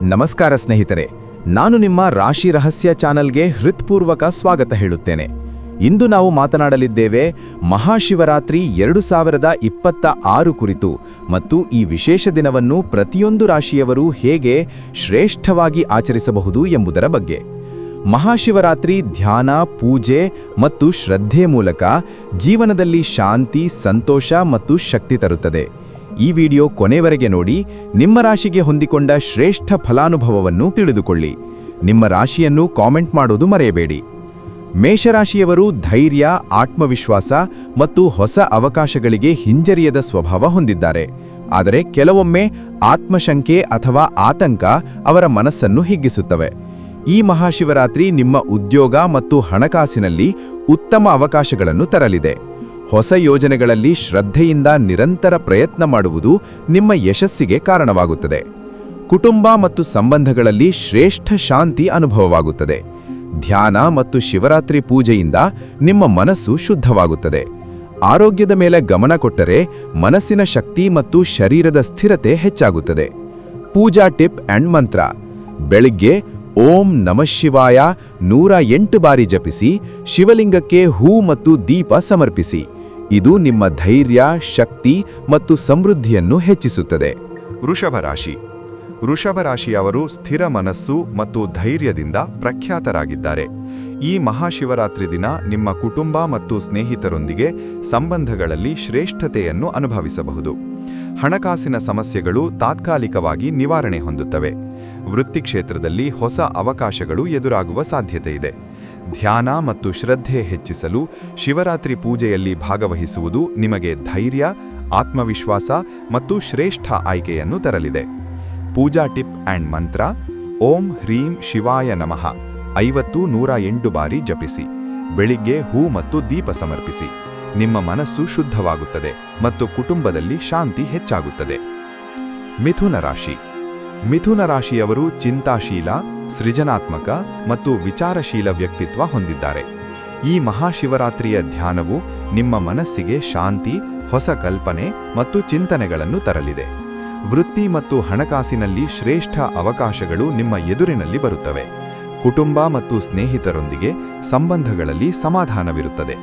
ನಮಸ್ಕಾರ ಸ್ನೇಹಿತರೆ, ನಾನು ನಿಮ್ಮ ರಾಶಿ ರಹಸ್ಯ ಚಾನಲ್ಗೆ ಹೃತ್ಪೂರ್ವಕ ಸ್ವಾಗತ ಹೇಳುತ್ತೇನೆ. ಇಂದು ನಾವು ಮಾತನಾಡಲಿದ್ದೇವೆ ಮಹಾಶಿವರಾತ್ರಿ ಎರಡು ಸಾವಿರದ ಇಪ್ಪತ್ತ ಆರು ಕುರಿತು ಮತ್ತು ಈ ವಿಶೇಷ ದಿನವನ್ನು ಪ್ರತಿಯೊಂದು ರಾಶಿಯವರು ಹೇಗೆ ಶ್ರೇಷ್ಠವಾಗಿ ಆಚರಿಸಬಹುದು ಎಂಬುದರ ಬಗ್ಗೆ. ಮಹಾಶಿವರಾತ್ರಿ ಧ್ಯಾನ, ಪೂಜೆ ಮತ್ತು ಶ್ರದ್ಧೆ ಮೂಲಕ ಜೀವನದಲ್ಲಿ ಶಾಂತಿ, ಸಂತೋಷ ಮತ್ತು ಶಕ್ತಿ ತರುತ್ತದೆ. ಈ ವಿಡಿಯೋ ಕೊನೆವರೆಗೆ ನೋಡಿ, ನಿಮ್ಮ ರಾಶಿಗೆ ಹೊಂದಿಕೊಂಡ ಶ್ರೇಷ್ಠ ಫಲಾನುಭವವನ್ನು ತಿಳಿದುಕೊಳ್ಳಿ. ನಿಮ್ಮ ರಾಶಿಯನ್ನು ಕಾಮೆಂಟ್ ಮಾಡೋದು ಮರೆಯಬೇಡಿ. ಮೇಷರಾಶಿಯವರು ಧೈರ್ಯ, ಆತ್ಮವಿಶ್ವಾಸ ಮತ್ತು ಹೊಸ ಅವಕಾಶಗಳಿಗೆ ಹಿಂಜರಿಯದ ಸ್ವಭಾವ ಹೊಂದಿದ್ದಾರೆ. ಆದರೆ ಕೆಲವೊಮ್ಮೆ ಆತ್ಮಶಂಕೆ ಅಥವಾ ಆತಂಕ ಅವರ ಮನಸ್ಸನ್ನು ಹಿಗ್ಗಿಸುತ್ತವೆ. ಈ ಮಹಾಶಿವರಾತ್ರಿ ನಿಮ್ಮ ಉದ್ಯೋಗ ಮತ್ತು ಹಣಕಾಸಿನಲ್ಲಿ ಉತ್ತಮ ಅವಕಾಶಗಳನ್ನು ತರಲಿದೆ. ಹೊಸ ಯೋಜನೆಗಳಲ್ಲಿ ಶ್ರದ್ಧೆಯಿಂದ ನಿರಂತರ ಪ್ರಯತ್ನ ಮಾಡುವುದು ನಿಮ್ಮ ಯಶಸ್ಸಿಗೆ ಕಾರಣವಾಗುತ್ತದೆ. ಕುಟುಂಬ ಮತ್ತು ಸಂಬಂಧಗಳಲ್ಲಿ ಶ್ರೇಷ್ಠ ಶಾಂತಿ ಅನುಭವವಾಗುತ್ತದೆ. ಧ್ಯಾನ ಮತ್ತು ಶಿವರಾತ್ರಿ ಪೂಜೆಯಿಂದ ನಿಮ್ಮ ಮನಸ್ಸು ಶುದ್ಧವಾಗುತ್ತದೆ. ಆರೋಗ್ಯದ ಮೇಲೆ ಗಮನ ಕೊಟ್ಟರೆ ಮನಸ್ಸಿನ ಶಕ್ತಿ ಮತ್ತು ಶರೀರದ ಸ್ಥಿರತೆ ಹೆಚ್ಚಾಗುತ್ತದೆ. ಪೂಜಾ ಟಿಪ್ ಅಂಡ್ ಮಂತ್ರ. ಬೆಳಿಗ್ಗೆ ಓಂ ನಮಃಶಿವಾಯ ನೂರ ಎಂಟು ಬಾರಿ ಜಪಿಸಿ, ಶಿವಲಿಂಗಕ್ಕೆ ಹೂ ಮತ್ತು ದೀಪ ಸಮರ್ಪಿಸಿ. ಇದು ನಿಮ್ಮ ಧೈರ್ಯ, ಶಕ್ತಿ ಮತ್ತು ಸಮೃದ್ಧಿಯನ್ನು ಹೆಚ್ಚಿಸುತ್ತದೆ. ವೃಷಭ ರಾಶಿ. ವೃಷಭ ರಾಶಿಯವರು ಸ್ಥಿರ ಮನಸ್ಸು ಮತ್ತು ಧೈರ್ಯದಿಂದ ಪ್ರಖ್ಯಾತರಾಗಿದ್ದಾರೆ. ಈ ಮಹಾಶಿವರಾತ್ರಿ ದಿನ ನಿಮ್ಮ ಕುಟುಂಬ ಮತ್ತು ಸ್ನೇಹಿತರೊಂದಿಗೆ ಸಂಬಂಧಗಳಲ್ಲಿ ಶ್ರೇಷ್ಠತೆಯನ್ನು ಅನುಭವಿಸಬಹುದು. ಹಣಕಾಸಿನ ಸಮಸ್ಯೆಗಳು ತಾತ್ಕಾಲಿಕವಾಗಿ ನಿವಾರಣೆ ಹೊಂದುತ್ತವೆ. ವೃತ್ತಿ ಕ್ಷೇತ್ರದಲ್ಲಿ ಹೊಸ ಅವಕಾಶಗಳು ಎದುರಾಗುವ ಸಾಧ್ಯತೆಯಿದೆ. ಧ್ಯಾನ ಮತ್ತು ಶ್ರದ್ಧೆ ಹೆಚ್ಚಿಸಲು ಶಿವರಾತ್ರಿ ಪೂಜೆಯಲ್ಲಿ ಭಾಗವಹಿಸುವುದು ನಿಮಗೆ ಧೈರ್ಯ, ಆತ್ಮವಿಶ್ವಾಸ ಮತ್ತು ಶ್ರೇಷ್ಠ ಆಯ್ಕೆಯನ್ನು ತರಲಿದೆ. ಪೂಜಾ ಟಿಪ್ ಆಂಡ್ ಮಂತ್ರ, ಓಂ ಹ್ರೀಂ ಶಿವಾಯ ನಮಃ, ಐವತ್ತು ನೂರ ಎಂಟು ಬಾರಿ ಜಪಿಸಿ. ಬೆಳಿಗ್ಗೆ ಹೂ ಮತ್ತು ದೀಪ ಸಮರ್ಪಿಸಿ. ನಿಮ್ಮ ಮನಸ್ಸು ಶುದ್ಧವಾಗುತ್ತದೆ ಮತ್ತು ಕುಟುಂಬದಲ್ಲಿ ಶಾಂತಿ ಹೆಚ್ಚಾಗುತ್ತದೆ. ಮಿಥುನ ರಾಶಿ. ಮಿಥುನ ರಾಶಿಯವರು ಚಿಂತಾಶೀಲ ಸೃಜನಾತ್ಮಕ ಮತ್ತು ವಿಚಾರಶೀಲ ವ್ಯಕ್ತಿತ್ವ ಹೊಂದಿದ್ದಾರೆ. ಈ ಮಹಾಶಿವರಾತ್ರಿಯ ಧ್ಯಾನವು ನಿಮ್ಮ ಮನಸ್ಸಿಗೆ ಶಾಂತಿ, ಹೊಸ ಕಲ್ಪನೆ ಮತ್ತು ಚಿಂತನೆಗಳನ್ನು ತರಲಿದೆ. ವೃತ್ತಿ ಮತ್ತು ಹಣಕಾಸಿನಲ್ಲಿ ಶ್ರೇಷ್ಠ ಅವಕಾಶಗಳು ನಿಮ್ಮ ಎದುರಿನಲ್ಲಿ ಬರುತ್ತವೆ. ಕುಟುಂಬ ಮತ್ತು ಸ್ನೇಹಿತರೊಂದಿಗೆ ಸಂಬಂಧಗಳಲ್ಲಿ ಸಮಾಧಾನವಿರುತ್ತದೆ.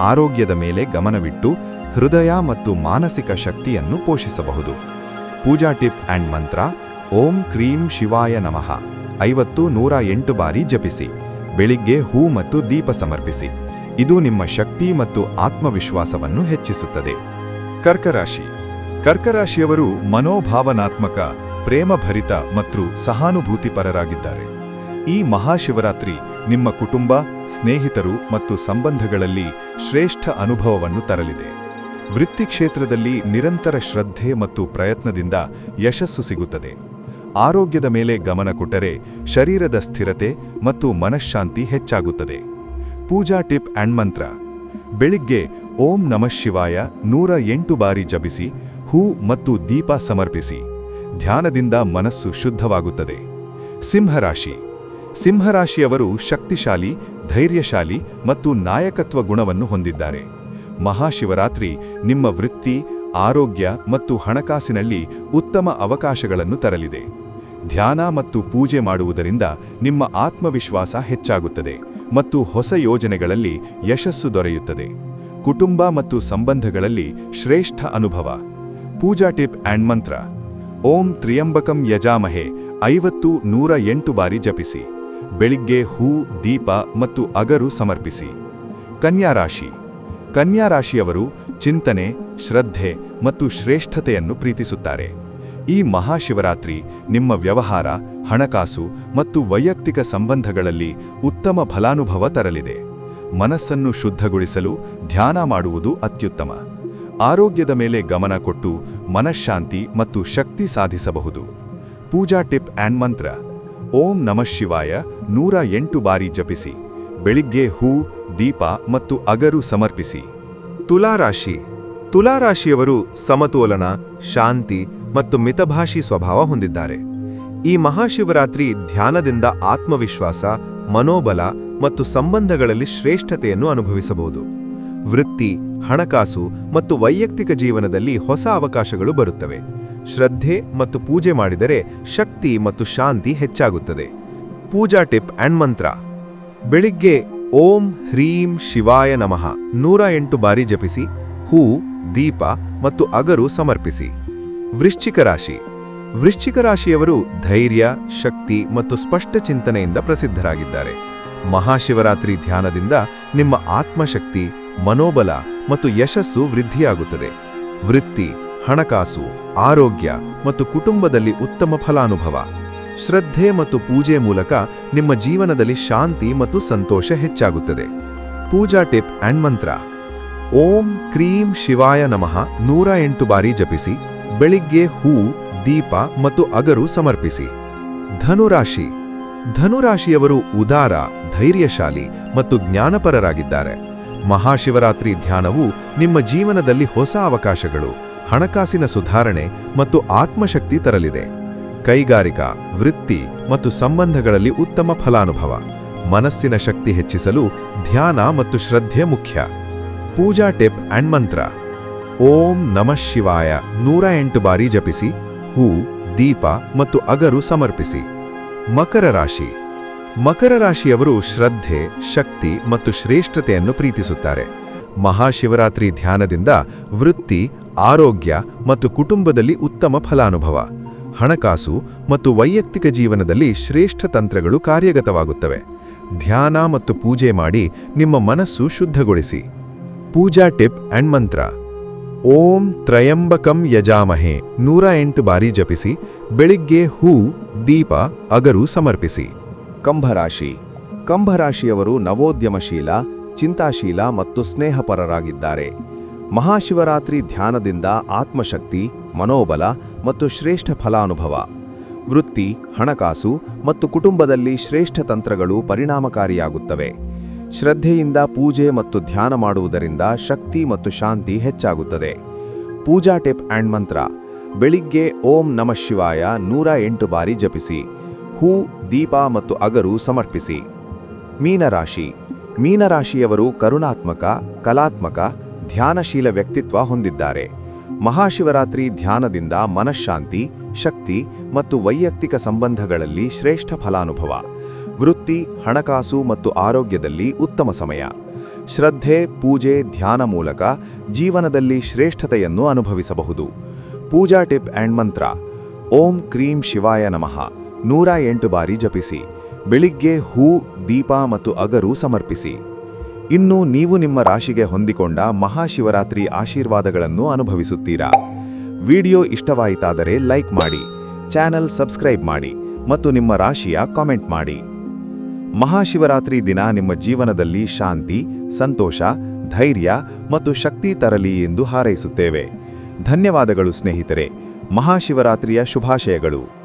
ಆರೋಗ್ಯದ ಮೇಲೆ ಗಮನವಿಟ್ಟು ಹೃದಯ ಮತ್ತು ಮಾನಸಿಕ ಶಕ್ತಿಯನ್ನು ಪೋಷಿಸಬಹುದು. ಪೂಜಾ ಟಿಪ್ ಆ್ಯಂಡ್ ಮಂತ್ರ, ಓಂ ಕ್ರೀಂ ಶಿವಾಯ ನಮಃ. ಐವತ್ತು ನೂರ ಎಂಟು ಬಾರಿ ಜಪಿಸಿ. ಬೆಳಿಗ್ಗೆ ಹೂ ಮತ್ತು ದೀಪ ಸಮರ್ಪಿಸಿ. ಇದು ನಿಮ್ಮ ಶಕ್ತಿ ಮತ್ತು ಆತ್ಮವಿಶ್ವಾಸವನ್ನು ಹೆಚ್ಚಿಸುತ್ತದೆ. ಕರ್ಕರಾಶಿ. ಕರ್ಕರಾಶಿಯವರು ಮನೋಭಾವನಾತ್ಮಕ, ಪ್ರೇಮಭರಿತ ಮತ್ತು ಸಹಾನುಭೂತಿಪರರಾಗಿದ್ದಾರೆ. ಈ ಮಹಾಶಿವರಾತ್ರಿ ನಿಮ್ಮ ಕುಟುಂಬ, ಸ್ನೇಹಿತರು ಮತ್ತು ಸಂಬಂಧಗಳಲ್ಲಿ ಶ್ರೇಷ್ಠ ಅನುಭವವನ್ನು ತರಲಿದೆ. ವೃತ್ತಿ ಕ್ಷೇತ್ರದಲ್ಲಿ ನಿರಂತರ ಶ್ರದ್ಧೆ ಮತ್ತು ಪ್ರಯತ್ನದಿಂದ ಯಶಸ್ಸು ಸಿಗುತ್ತದೆ. ಆರೋಗ್ಯದ ಮೇಲೆ ಗಮನ ಕೊಟ್ಟರೆ ಶರೀರದ ಸ್ಥಿರತೆ ಮತ್ತು ಮನಃಶಾಂತಿ ಹೆಚ್ಚಾಗುತ್ತದೆ. ಪೂಜಾ ಟಿಪ್ ಅಂಡ್ ಮಂತ್ರ. ಬೆಳಿಗ್ಗೆ ಓಂ ನಮಃ ಶಿವಾಯ ನೂರ ಎಂಟು ಬಾರಿ ಜಪಿಸಿ, ಹೂ ಮತ್ತು ದೀಪ ಸಮರ್ಪಿಸಿ. ಧ್ಯಾನದಿಂದ ಮನಸ್ಸು ಶುದ್ಧವಾಗುತ್ತದೆ. ಸಿಂಹರಾಶಿ. ಸಿಂಹರಾಶಿಯವರು ಶಕ್ತಿಶಾಲಿ, ಧೈರ್ಯಶಾಲಿ ಮತ್ತು ನಾಯಕತ್ವ ಗುಣವನ್ನು ಹೊಂದಿದ್ದಾರೆ. ಮಹಾಶಿವರಾತ್ರಿ ನಿಮ್ಮ ವೃತ್ತಿ, ಆರೋಗ್ಯ ಮತ್ತು ಹಣಕಾಸಿನಲ್ಲಿ ಉತ್ತಮ ಅವಕಾಶಗಳನ್ನು ತರಲಿದೆ. ಧ್ಯಾನ ಮತ್ತು ಪೂಜೆ ಮಾಡುವುದರಿಂದ ನಿಮ್ಮ ಆತ್ಮವಿಶ್ವಾಸ ಹೆಚ್ಚಾಗುತ್ತದೆ ಮತ್ತು ಹೊಸ ಯೋಜನೆಗಳಲ್ಲಿ ಯಶಸ್ಸು ದೊರೆಯುತ್ತದೆ. ಕುಟುಂಬ ಮತ್ತು ಸಂಬಂಧಗಳಲ್ಲಿ ಶ್ರೇಷ್ಠ ಅನುಭವ. ಪೂಜಾ ಟಿಪ್ ಅಂಡ್ ಮಂತ್ರ. ಓಂ ತ್ರಿಯಂಬಕಂ ಯಜಾಮಹೆ, ಐವತ್ತು ನೂರ ಎಂಟು ಬಾರಿ ಜಪಿಸಿ. ಬೆಳಿಗ್ಗೆ ಹೂ, ದೀಪ ಮತ್ತು ಅಗರು ಸಮರ್ಪಿಸಿ. ಕನ್ಯಾರಾಶಿ ಕನ್ಯಾರಾಶಿಯವರು ಚಿಂತನೆ, ಶ್ರದ್ಧೆ ಮತ್ತು ಶ್ರೇಷ್ಠತೆಯನ್ನು ಪ್ರೀತಿಸುತ್ತಾರೆ. ಈ ಮಹಾಶಿವರಾತ್ರಿ ನಿಮ್ಮ ವ್ಯವಹಾರ, ಹಣಕಾಸು ಮತ್ತು ವೈಯಕ್ತಿಕ ಸಂಬಂಧಗಳಲ್ಲಿ ಉತ್ತಮ ಫಲಾನುಭವ ತರಲಿದೆ. ಮನಸ್ಸನ್ನು ಶುದ್ಧಗೊಳಿಸಲು ಧ್ಯಾನ ಮಾಡುವುದು ಅತ್ಯುತ್ತಮ. ಆರೋಗ್ಯದ ಮೇಲೆ ಗಮನ ಕೊಟ್ಟು ಮನಃಶಾಂತಿ ಮತ್ತು ಶಕ್ತಿ ಸಾಧಿಸಬಹುದು. ಪೂಜಾ ಟಿಪ್ ಆ್ಯಂಡ್ ಮಂತ್ರ, ಓಂ ನಮಃ ಶಿವಾಯ ನೂರ ಎಂಟು ಬಾರಿ ಜಪಿಸಿ. ಬೆಳಿಗ್ಗೆ ಹೂ, ದೀಪ ಮತ್ತು ಅಗರು ಸಮರ್ಪಿಸಿ. ತುಲಾರಾಶಿ, ತುಲಾರಾಶಿಯವರು ಸಮತೋಲನ, ಶಾಂತಿ ಮತ್ತು ಮಿತಭಾಷಿ ಸ್ವಭಾವ ಹೊಂದಿದ್ದಾರೆ. ಈ ಮಹಾಶಿವರಾತ್ರಿ ಧ್ಯಾನದಿಂದ ಆತ್ಮವಿಶ್ವಾಸ, ಮನೋಬಲ ಮತ್ತು ಸಂಬಂಧಗಳಲ್ಲಿ ಶ್ರೇಷ್ಠತೆಯನ್ನು ಅನುಭವಿಸಬಹುದು. ವೃತ್ತಿ, ಹಣಕಾಸು ಮತ್ತು ವೈಯಕ್ತಿಕ ಜೀವನದಲ್ಲಿ ಹೊಸ ಅವಕಾಶಗಳು ಬರುತ್ತವೆ. ಶ್ರದ್ಧೆ ಮತ್ತು ಪೂಜೆ ಮಾಡಿದರೆ ಶಕ್ತಿ ಮತ್ತು ಶಾಂತಿ ಹೆಚ್ಚಾಗುತ್ತದೆ. ಪೂಜಾ ಟಿಪ್ ಅಂಡ್ ಮಂತ್ರ. ಬೆಳಿಗ್ಗೆ ಓಂ ಹ್ರೀಂ ಶಿವಾಯ ನಮಃ ನೂರ ಎಂಟು ಬಾರಿ ಜಪಿಸಿ, ಹೂ, ದೀಪ ಮತ್ತು ಅಗರು ಸಮರ್ಪಿಸಿ. ವೃಶ್ಚಿಕ ರಾಶಿ. ವೃಶ್ಚಿಕ ರಾಶಿಯವರು ಧೈರ್ಯ, ಶಕ್ತಿ ಮತ್ತು ಸ್ಪಷ್ಟ ಚಿಂತನೆಯಿಂದ ಪ್ರಸಿದ್ಧರಾಗಿದ್ದಾರೆ. ಮಹಾಶಿವರಾತ್ರಿ ಧ್ಯಾನದಿಂದ ನಿಮ್ಮ ಆತ್ಮಶಕ್ತಿ, ಮನೋಬಲ ಮತ್ತು ಯಶಸ್ಸು ವೃದ್ಧಿಯಾಗುತ್ತದೆ. ವೃತ್ತಿ, ಹಣಕಾಸು, ಆರೋಗ್ಯ ಮತ್ತು ಕುಟುಂಬದಲ್ಲಿ ಉತ್ತಮ ಫಲಾನುಭವ. ಶ್ರದ್ಧೆ ಮತ್ತು ಪೂಜೆ ಮೂಲಕ ನಿಮ್ಮ ಜೀವನದಲ್ಲಿ ಶಾಂತಿ ಮತ್ತು ಸಂತೋಷ ಹೆಚ್ಚಾಗುತ್ತದೆ. ಪೂಜಾ ಟಿಪ್ ಅಂಡ್ ಮಂತ್ರ. ಓಂ ಕ್ರೀಂ ಶಿವಾಯ ನಮಃ ನೂರ ಎಂಟು ಬಾರಿ ಜಪಿಸಿ. ಬೆಳಿಗ್ಗೆ ಹೂ, ದೀಪ ಮತ್ತು ಅಗರು ಸಮರ್ಪಿಸಿ. ಧನುರಾಶಿ. ಧನುರಾಶಿಯವರು ಉದಾರ, ಧೈರ್ಯಶಾಲಿ ಮತ್ತು ಜ್ಞಾನಪರರಾಗಿದ್ದಾರೆ. ಮಹಾಶಿವರಾತ್ರಿ ಧ್ಯಾನವು ನಿಮ್ಮ ಜೀವನದಲ್ಲಿ ಹೊಸ ಅವಕಾಶಗಳು, ಹಣಕಾಸಿನ ಸುಧಾರಣೆ ಮತ್ತು ಆತ್ಮಶಕ್ತಿ ತರಲಿದೆ. ಕೈಗಾರಿಕಾ, ವೃತ್ತಿ ಮತ್ತು ಸಂಬಂಧಗಳಲ್ಲಿ ಉತ್ತಮ ಫಲಾನುಭವ. ಮನಸ್ಸಿನ ಶಕ್ತಿ ಹೆಚ್ಚಿಸಲು ಧ್ಯಾನ ಮತ್ತು ಶ್ರದ್ಧೆ ಮುಖ್ಯ. ಪೂಜಾ ಟಿಪ್ ಅಂಡ್ ಮಂತ್ರ. ಓಂ ನಮಃ ಶಿವಾಯ. ನೂರ ಎಂಟು ಬಾರಿ ಜಪಿಸಿ, ಹೂ, ದೀಪ ಮತ್ತು ಅಗರು ಸಮರ್ಪಿಸಿ. ಮಕರ ರಾಶಿ. ಮಕರ ರಾಶಿಯವರು ಶ್ರದ್ಧೆ, ಶಕ್ತಿ ಮತ್ತು ಶ್ರೇಷ್ಠತೆಯನ್ನು ಪ್ರೀತಿಸುತ್ತಾರೆ. ಮಹಾಶಿವರಾತ್ರಿ ಧ್ಯಾನದಿಂದ ವೃತ್ತಿ, ಆರೋಗ್ಯ ಮತ್ತು ಕುಟುಂಬದಲ್ಲಿ ಉತ್ತಮ ಫಲಾನುಭವ. ಹಣಕಾಸು ಮತ್ತು ವೈಯಕ್ತಿಕ ಜೀವನದಲ್ಲಿ ಶ್ರೇಷ್ಠ ತಂತ್ರಗಳು ಕಾರ್ಯಗತವಾಗುತ್ತವೆ. ಧ್ಯಾನ ಮತ್ತು ಪೂಜೆ ಮಾಡಿ ನಿಮ್ಮ ಮನಸ್ಸು ಶುದ್ಧಗೊಳಿಸಿ. ಪೂಜಾ ಟಿಪ್ ಅಂಡ್ ಮಂತ್ರ. ಓಂ ತ್ರಯಂಬಕಂ ಯಜಾಮಹೆ. ನೂರ ಎಂಟು ಬಾರಿ ಜಪಿಸಿ, ಬೆಳಿಗ್ಗೆ ಹೂ, ದೀಪ, ಅಗರು ಸಮರ್ಪಿಸಿ. ಕಂಭರಾಶಿ. ಕಂಭರಾಶಿಯವರು ನವೋದ್ಯಮಶೀಲ, ಚಿಂತಾಶೀಲ ಮತ್ತು ಸ್ನೇಹಪರರಾಗಿದ್ದಾರೆ. ಮಹಾಶಿವರಾತ್ರಿ ಧ್ಯಾನದಿಂದ ಆತ್ಮಶಕ್ತಿ, ಮನೋಬಲ ಮತ್ತು ಶ್ರೇಷ್ಠ ಫಲಾನುಭವ. ವೃತ್ತಿ, ಹಣಕಾಸು ಮತ್ತು ಕುಟುಂಬದಲ್ಲಿ ಶ್ರೇಷ್ಠ ತಂತ್ರಗಳು ಪರಿಣಾಮಕಾರಿಯಾಗುತ್ತವೆ. ಶ್ರದ್ಧೆಯಿಂದ ಪೂಜೆ ಮತ್ತು ಧ್ಯಾನ ಮಾಡುವುದರಿಂದ ಶಕ್ತಿ ಮತ್ತು ಶಾಂತಿ ಹೆಚ್ಚಾಗುತ್ತದೆ. ಪೂಜಾ ಟಿಪ್ ಆ್ಯಂಡ್ ಮಂತ್ರ. ಬೆಳಿಗ್ಗೆ ಓಂ ನಮಃ ಶಿವಾಯ ನೂರ ಎಂಟು ಬಾರಿ ಜಪಿಸಿ. ಹೂ, ದೀಪ ಮತ್ತು ಅಗರು ಸಮರ್ಪಿಸಿ. ಮೀನರಾಶಿ. ಮೀನರಾಶಿಯವರು ಕರುಣಾತ್ಮಕ, ಕಲಾತ್ಮಕ, ಧ್ಯಾನಶೀಲ ವ್ಯಕ್ತಿತ್ವ ಹೊಂದಿದ್ದಾರೆ. ಮಹಾಶಿವರಾತ್ರಿ ಧ್ಯಾನದಿಂದ ಮನಃಶಾಂತಿ, ಶಕ್ತಿ ಮತ್ತು ವೈಯಕ್ತಿಕ ಸಂಬಂಧಗಳಲ್ಲಿ ಶ್ರೇಷ್ಠ ಫಲಾನುಭವ. ವೃತ್ತಿ, ಹಣಕಾಸು ಮತ್ತು ಆರೋಗ್ಯದಲ್ಲಿ ಉತ್ತಮ ಸಮಯ. ಶ್ರದ್ಧೆ, ಪೂಜೆ, ಧ್ಯಾನ ಮೂಲಕ ಜೀವನದಲ್ಲಿ ಶ್ರೇಷ್ಠತೆಯನ್ನು ಅನುಭವಿಸಬಹುದು. ಪೂಜಾ ಟಿಪ್ ಆ್ಯಂಡ್ ಮಂತ್ರ, ಓಂ ಕ್ರೀಂ ಶಿವಾಯ ನಮಃ, ನೂರ ಎಂಟು ಬಾರಿ ಜಪಿಸಿ. ಬೆಳಿಗ್ಗೆ ಹೂ, ದೀಪ ಮತ್ತು ಅಗರು ಸಮರ್ಪಿಸಿ. ಇನ್ನು ನೀವು ನಿಮ್ಮ ರಾಶಿಗೆ ಹೊಂದಿಕೊಂಡ ಮಹಾಶಿವರಾತ್ರಿ ಆಶೀರ್ವಾದಗಳನ್ನು ಅನುಭವಿಸುತ್ತೀರಾ? ವಿಡಿಯೋ ಇಷ್ಟವಾಯಿತಾದರೆ ಲೈಕ್ ಮಾಡಿ, ಚಾನೆಲ್ ಸಬ್ಸ್ಕ್ರೈಬ್ ಮಾಡಿ ಮತ್ತು ನಿಮ್ಮ ರಾಶಿಯ ಕಾಮೆಂಟ್ ಮಾಡಿ. ಮಹಾಶಿವರಾತ್ರಿ ದಿನ ನಿಮ್ಮ ಜೀವನದಲ್ಲಿ ಶಾಂತಿ, ಸಂತೋಷ, ಧೈರ್ಯ ಮತ್ತು ಶಕ್ತಿ ತರಲಿ ಎಂದು ಹಾರೈಸುತ್ತೇವೆ. ಧನ್ಯವಾದಗಳು ಸ್ನೇಹಿತರೆ. ಮಹಾಶಿವರಾತ್ರಿಯ ಶುಭಾಶಯಗಳು.